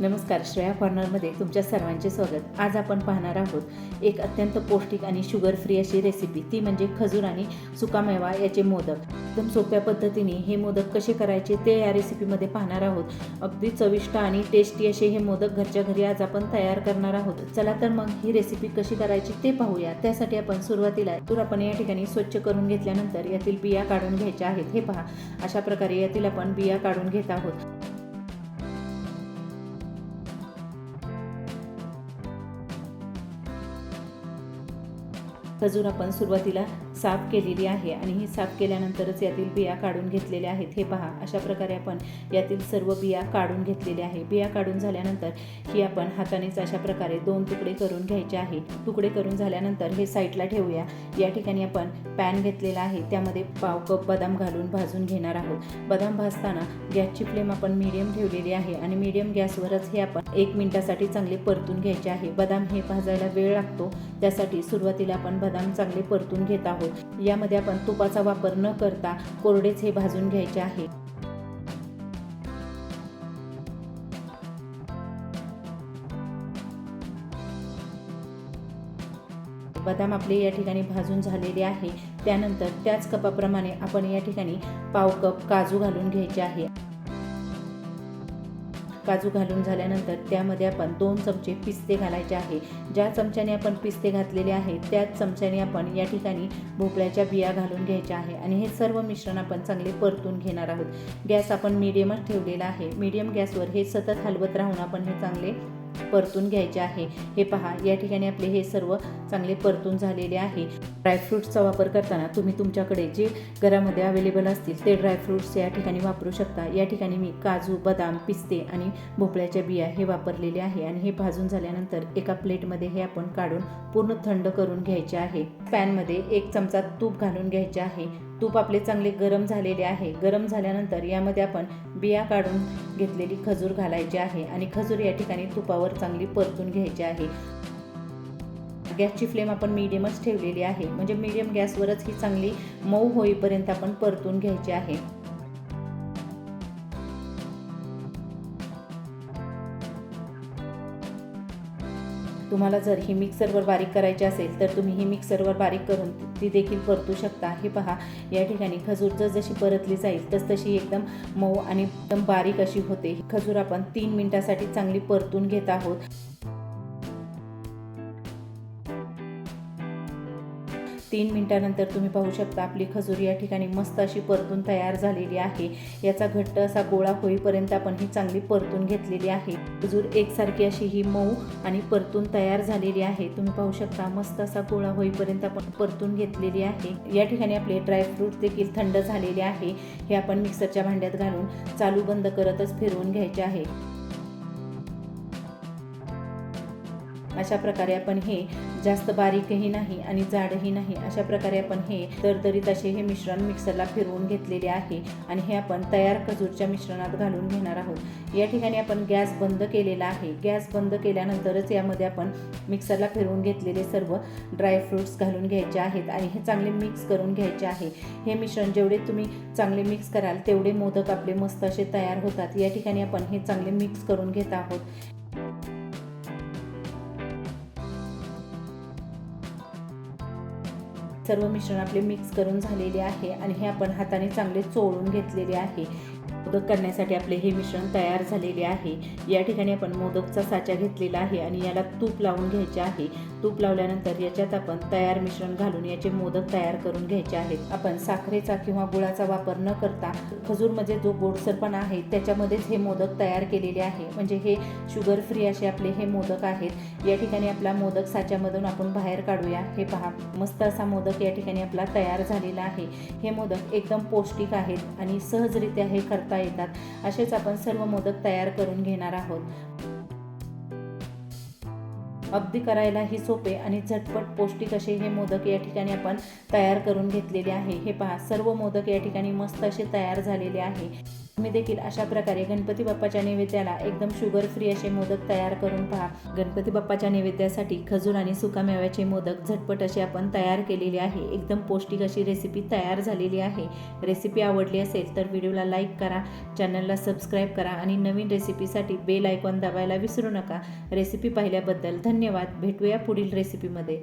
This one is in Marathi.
नमस्कार श्रेया कॉर्नरमध्ये तुमच्या सर्वांचे स्वागत. आज आपण पाहणार आहोत एक अत्यंत पौष्टिक आणि शुगर फ्री अशी रेसिपी ती म्हणजे खजूर आणि सुकामेवा याचे मोदक. एकदम सोप्या पद्धतीने हे मोदक कसे करायचे ते या रेसिपीमध्ये पाहणार आहोत. अगदी चविष्ट आणि टेस्टी असे हे मोदक घरच्या घरी आज आपण तयार करणार आहोत. चला तर मग ही रेसिपी कशी करायची ते पाहूया. त्यासाठी आपण सुरुवातीला तूर आपण या ठिकाणी स्वच्छ करून घेतल्यानंतर यातील बिया काढून घ्यायच्या आहेत. हे पहा अशा प्रकारे यातील आपण बिया काढून घेत आहोत. अजून आपण सुरुवातीला साफ केलेली आहे आणि ही साफ केल्यानंतरच यातील बिया काढून घेतलेल्या आहेत. हे पहा अशा प्रकारे आपण यातील सर्व बिया काढून घेतलेल्या आहे. बिया काढून झाल्यानंतर ही आपण हातानेच अशा प्रकारे दोन तुकडे करून घ्यायचे आहे तुकडे करून झाल्यानंतर हे साईडला ठेवूया. या ठिकाणी आपण पॅन घेतलेला आहे. त्यामध्ये पाव कप बदाम घालून भाजून घेणार आहोत. बदाम भाजताना गॅसची फ्लेम आपण मीडियम ठेवलेली आहे आणि मीडियम गॅसवरच हे आपण एक मिनिटासाठी चांगले परतून घ्यायचे आहे. बदाम हे भाजायला वेळ लागतो. त्यासाठी सुरुवातीला आपण बदाम चांगले परतून घेत आहोत. यामध्ये आपण तुपाचा वापर न करता कोरडेच हे भाजून घ्यायचे आहे. बदाम आपले या ठिकाणी भाजून झालेले आहे. त्यानंतर त्याच कपाप्रमाणे आपण या ठिकाणी पाव कप काजू घालून घ्यायचे आहे. काजू घालून झाल्यानंतर त्यामध्ये आपण दोन चमचे पिस्ते घालायचे आहे. ज्या चमच्याने आपण पिस्ते घातलेले आहे त्याच चमच्याने आपण या ठिकाणी भोपळ्याच्या बिया घालून घ्यायच्या आहे. आणि हे सर्व मिश्रण आपण चांगले परतून घेणार आहोत. गॅस आपण मीडियमच ठेवलेला आहे. मीडियम गॅसवर हे सतत हलवत राहून आपण हे चांगले परतून घ्यायचे आहे. हे पहा या ठिकाणी आपले हे सर्व चांगले परतून झालेले आहे. ड्रायफ्रूट्सचा वापर करताना तुम्ही तुमच्याकडे जे घरामध्ये अवेलेबल असतील ते ड्रायफ्रूट्स या ठिकाणी वापरू शकता. या ठिकाणी मी काजू बदाम पिस्ते आणि भोपळ्याच्या बिया हे वापरलेले आहे आणि हे भाजून झाल्यानंतर एका प्लेटमध्ये हे आपण काढून पूर्ण थंड करून घ्यायचे आहे. पॅनमध्ये एक चमचा तूप घालून घ्यायचे आहे. तूप आपले चांगले गरम झालेले आहे. गरम झाल्यानंतर यामध्ये आपण बिया काढून घेतलेली खजूर घालायची आहे आणि खजूर या ठिकाणी तुपावर चांगली परतून घ्यायची आहे. गॅसची फ्लेम आपण मिडियमच ठेवलेली आहे. म्हणजे मिडियम गॅसवरच ही चांगली मऊ होईपर्यंत आपण परतून घ्यायची आहे. तुम्हाला जर ही मिक्सरवर बारीक करायची असेल तर तुम्ही ही मिक्सरवर बारीक करून ती देखील परतू शकता. हे पहा या ठिकाणी खजूर जसजशी परतली जाईल तस तशी एकदम मऊ आणि एकदम बारीक अशी होते. खजूर आपण तीन मिनिटासाठी चांगली परतून घेत आहोत. तीन मिनिटानंतर तुम्ही पाहू शकता आपली खजूर या ठिकाणी मस्त अशी परतून तयार झालेली आहे. याचा घट्ट असा गोळा होईपर्यंत आपण ही चांगली परतून घेतलेली आहे. खजूर एकसारखी अशी ही मऊ आणि परतून तयार झालेली आहे. तुम्ही पाहू शकता मस्त असा गोळा होईपर्यंत आपण परतून घेतलेली आहे. या ठिकाणी आपले ड्रायफ्रूट देखील थंड झालेले आहे. हे आपण मिक्सरच्या भांड्यात घालून चालू बंद करतच फिरवून घ्यायचे आहे. अशा प्रकारे आपण हे जास्त बारीकही नाही आणि जाडही नाही अशा प्रकारे आपण हे तरतरीत असे हे मिश्रण मिक्सरला फिरवून घेतलेले आहे आणि हे आपण तयार खजूरच्या मिश्रणात घालून घेणार आहोत. या ठिकाणी आपण गॅस बंद केलेला आहे. गॅस बंद केल्यानंतरच यामध्ये आपण मिक्सरला फिरवून घेतलेले सर्व ड्रायफ्रूट्स घालून घ्यायचे आहेत आणि हे चांगले मिक्स करून घ्यायचे आहे. हे मिश्रण जेवढे तुम्ही चांगले मिक्स कराल तेवढे मोदक आपले मस्त असे तयार होतात. या ठिकाणी आपण हे चांगले मिक्स करून घेत आहोत. सर्व मिश्रण आपले मिक्स करून झालेले आहे आणि हे आपण हाताने चांगले चोळून घेतलेले आहे. मोदक करण्यासाठी आपले हे मिश्रण तयार झालेले आहे. या ठिकाणी आपण मोदकचा साचा घेतलेला आहे आणि याला तूप लावून घ्यायचे आहे. तूप लावल्यानंतर याच्यात आपण तयार मिश्रण घालून याचे मोदक तयार करून घ्यायचे आहेत. आपण साखरेचा किंवा गुळाचा वापर न करता खजूरमध्ये जो गोडसरपणा आहे त्याच्यामध्येच हे मोदक तयार केलेले आहे. म्हणजे हे शुगर फ्री असे आपले हे मोदक आहेत. या ठिकाणी आपला मोदक साच्यामधून आपण बाहेर काढूया. हे पहा मस्त असा मोदक या ठिकाणी आपला तयार झालेला आहे. हे मोदक एकदम पौष्टिक आहेत आणि सहजरित्या हे करता येतात. असेच आपण सर्व मोदक तयार करून घेणार आहोत. अगदी करायलाही सोपे आणि झटपट पौष्टिक असे हे मोदक या ठिकाणी आपण तयार करून घेतलेले आहे. हे पहा सर्व मोदक या ठिकाणी मस्त असे तयार झालेले आहे. तुम्ही देखील अशा प्रकारे गणपती बाप्पाच्या नैवेद्याला एकदम शुगर फ्री असे मोदक तयार करून पहा. गणपती बाप्पाच्या नैवेद्यासाठी खजूर आणि सुकामेव्याचे मोदक झटपट असे आपण तयार केलेले आहे. एकदम पौष्टिक अशी रेसिपी तयार झालेली आहे. रेसिपी आवडली असेल तर व्हिडिओला लाईक करा चॅनलला सबस्क्राईब करा आणि नवीन रेसिपीसाठी बेल आयकॉन दाबायला विसरू नका. रेसिपी पाहिल्याबद्दल धन्यवाद. भेटूया पुढील रेसिपीमध्ये